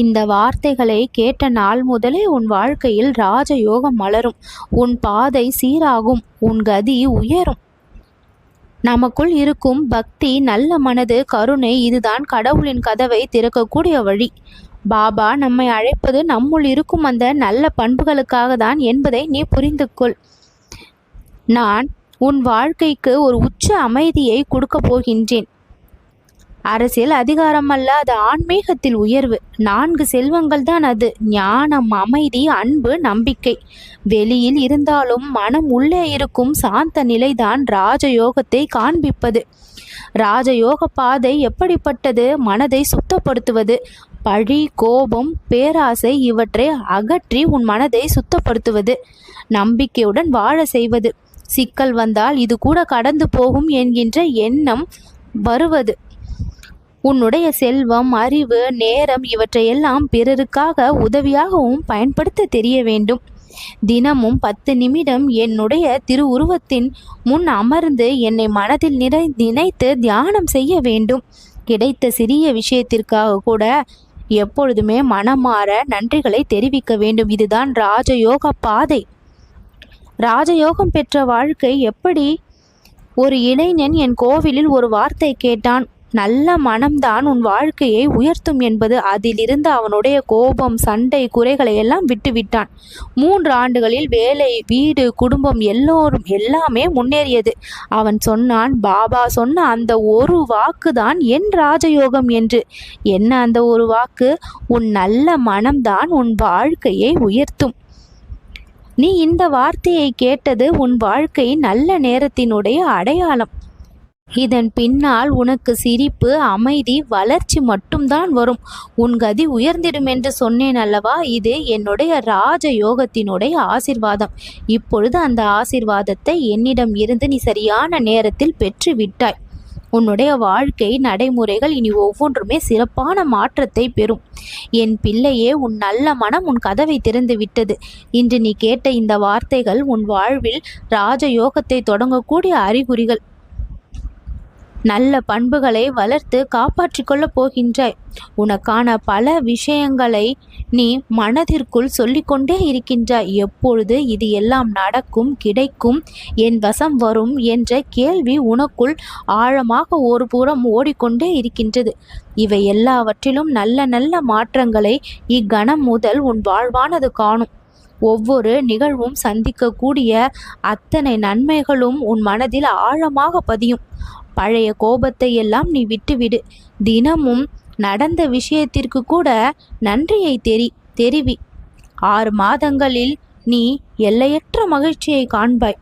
இந்த வார்த்தைகளை கேட்ட நாள் முதலே உன் வாழ்க்கையில் ராஜயோகம் மலரும். உன் பாதை சீராகும் உன் கதி உயரும். நமக்குள் இருக்கும் பக்தி நல்ல மனது கருணை இதுதான் கடவுளின் கதவை திறக்கக்கூடிய வழி. பாபா நம்மை அழைப்பது நம்முள் இருக்கும் அந்த நல்ல பண்புகளுக்காக தான் என்பதை நீ புரிந்து கொள் நான் உன் வாழ்க்கைக்கு ஒரு உச்ச அமைதியை கொடுக்கப் போகின்றேன். அரசியல் அதிகாரம் அல்ல அது ஆன்மீகத்தில் உயர்வு. நான்கு செல்வங்கள் தான் அது. ஞானம் அமைதி அன்பு நம்பிக்கை. வெளியில் இருந்தாலும் மனம் உள்ளே இருக்கும் சாந்த நிலைதான் ராஜயோகத்தை காண்பிப்பது. ராஜயோக பாதை எப்படிப்பட்டது? மனதை சுத்தப்படுத்துவது. பழி கோபம் பேராசை இவற்றை அகற்றி உன் மனதை சுத்தப்படுத்துவது. நம்பிக்கையுடன் வாழ செய்வது. சிக்கல் வந்தால் இது கூட கடந்து போகும் என்கின்ற எண்ணம் வருவது. உன்னுடைய செல்வம் அறிவு நேரம் இவற்றையெல்லாம் பிறருக்காக உதவியாகவும் பயன்படுத்த தெரிய வேண்டும். தினமும் பத்து நிமிடம் என்னுடைய திருவுருவத்தின் முன் அமர்ந்து என்னை மனதில் நிறை நினைத்து தியானம் செய்ய வேண்டும். கிடைத்த சிறிய விஷயத்திற்காக கூட எப்பொழுதுமே மனமாற நன்றிகளை தெரிவிக்க வேண்டும். இதுதான் ராஜயோக பாதை. ராஜயோகம் பெற்ற வாழ்க்கை எப்படி? ஒரு இளைஞன் என் கோவிலில் ஒரு வார்த்தை கேட்டான். நல்ல மனம்தான் உன் வாழ்க்கையை உயர்த்தும் என்பது அதிலிருந்து அவனுடைய கோபம் சண்டை குறைகளை எல்லாம் விட்டுவிட்டான். மூன்று ஆண்டுகளில் வேலை வீடு குடும்பம் எல்லோரும் எல்லாமே முன்னேறியது. அவன் சொன்னான் பாபா சொன்ன அந்த ஒரு வாக்கு தான் என் ராஜயோகம் என்று. என்ன அந்த ஒரு வாக்கு? உன் நல்ல மனம்தான் உன் வாழ்க்கையை உயர்த்தும். நீ இந்த வார்த்தையை கேட்டது உன் வாழ்க்கை நல்ல நேரத்தினுடைய அடையாளம். இதன் பின்னால் உனக்கு சிரிப்பு அமைதி வளர்ச்சி மட்டும்தான் வரும். உன் கதி உயர்ந்திடும் என்று சொன்னேன் அல்லவா? இது என்னுடைய ராஜ யோகத்தினுடைய ஆசிர்வாதம். இப்பொழுது அந்த ஆசிர்வாதத்தை என்னிடம் இருந்து நீ சரியான நேரத்தில் பெற்று விட்டாய் உன்னுடைய வாழ்க்கை நடைமுறைகள் இனி ஒவ்வொன்றுமே சிறப்பான மாற்றத்தை பெறும். என் பிள்ளையே உன் நல்ல மனம் உன் கதவை திறந்து விட்டது. இன்று நீ கேட்ட இந்த வார்த்தைகள் உன் வாழ்வில் ராஜயோகத்தை தொடங்கக்கூடிய அறிகுறிகள். நல்ல பண்புகளை வளர்த்து காப்பாற்றிக் கொள்ளப் போகின்றாய். உனக்கான பல விஷயங்களை நீ மனதிற்குள் சொல்லிக்கொண்டே இருக்கின்றாய். எப்பொழுது இது எல்லாம் நடக்கும் கிடைக்கும் என் வசம் வரும் என்ற கேள்வி உனக்குள் ஆழமாக ஒரு புறம் ஓடிக்கொண்டே இருக்கின்றது. இவை எல்லாவற்றிலும் நல்ல நல்ல மாற்றங்களை இக்கணம் முதல் உன் வாழ்வானது காணும். ஒவ்வொரு நிகழ்வும் சந்திக்கக்கூடிய அத்தனை நன்மைகளும் உன் மனதில் ஆழமாக பதியும். பழைய கோபத்தை எல்லாம் நீ விட்டுவிடு. தினமும் நடந்த விஷயத்திற்கு கூட நன்றியை தெரி தெரிவி. ஆறு மாதங்களில் நீ எல்லையற்ற மகிழ்ச்சியை காண்பாய்.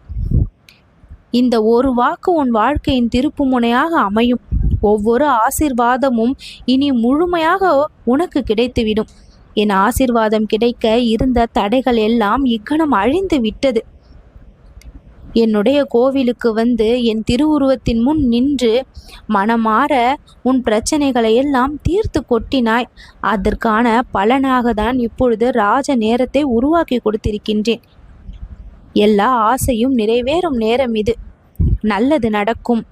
இந்த ஒரு வாக்கு உன் வாழ்க்கையின் திருப்பு முனையாக அமையும். ஒவ்வொரு ஆசிர்வாதமும் இனி முழுமையாக உனக்கு கிடைத்துவிடும். என் ஆசிர்வாதம் கிடைக்க இருந்த தடைகள் எல்லாம் இக்கணம் அழிந்து விட்டது. என்னுடைய கோவிலுக்கு வந்து என் திருவுருவத்தின் முன் நின்று மனமாற உன் பிரச்சனைகளை எல்லாம் தீர்த்து கொட்டினாய். அதற்கான பலனாக தான் இப்பொழுது ராஜ நேரத்தை உருவாக்கி கொடுத்திருக்கின்றேன். எல்லா ஆசையும் நிறைவேறும் நேரம் இது. நல்லது நடக்கும்.